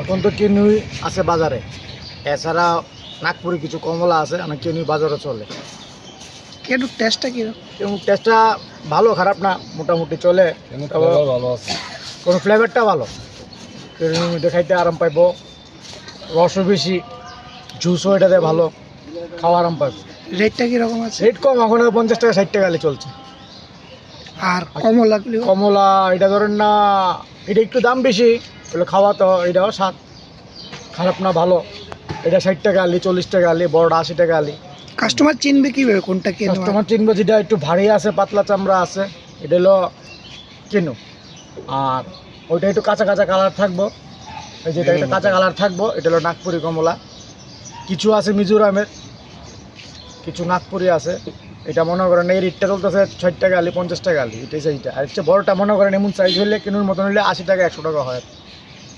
এখন তো কিনুই আছে বাজারে। এছাড়া নাগপুরে কিছু কমলা আছে অনেক কিনুই বাজারে চলে। একটু টেস্টটা কি? এবং টেস্টটা ভালো খারাপ না মোটামুটি চলে। ভালো আছে। কোনো ফ্লেভারটা ভালো। কিনুর মধ্যে খাইতে আরাম পাইব। রসও বেশি জুসও এটাতে ভালো খাওয়া আরাম পাইব। রেটটা কীরকম আছে? রেট কম এখন পঞ্চাশ টাকা ষাট টাকা চলছে। আর কমলাগুলি কমলা এটা ধরেন না এটা একটু দাম বেশি বলে খাওয়া তো এটাও স্বাদ। খারাপ না ভালো। এটা ষাট টাকা আলি চল্লিশ টাকা আলি বড়টা আশি টাকা আলি। কাস্টমার চিনবে কীভাবে কোনটা কে নেওয়া? কাস্টমার চিনবো যেটা একটু ভারী আছে পাতলা চামড়া আছে এটা হলো কিনু। আর ওইটা একটু কাঁচা কাঁচা কালার থাকব। এই যেটা একটা কাঁচা কালার থাকব এটা হলো নাগপুরি কমলা। কিছু আছে মিজোরামের কিছু নাগপুরি আছে। এটা মনে করেন এই রেটটা চলতেছে ষাট টাকা আলি পঞ্চাশ টাকা আলি এটাই সেইটা আর হচ্ছে বড়টা মনে করেন এমন সাইজ হলে কিনুর মতন হলে আশি টাকা, একশো টাকা হয়।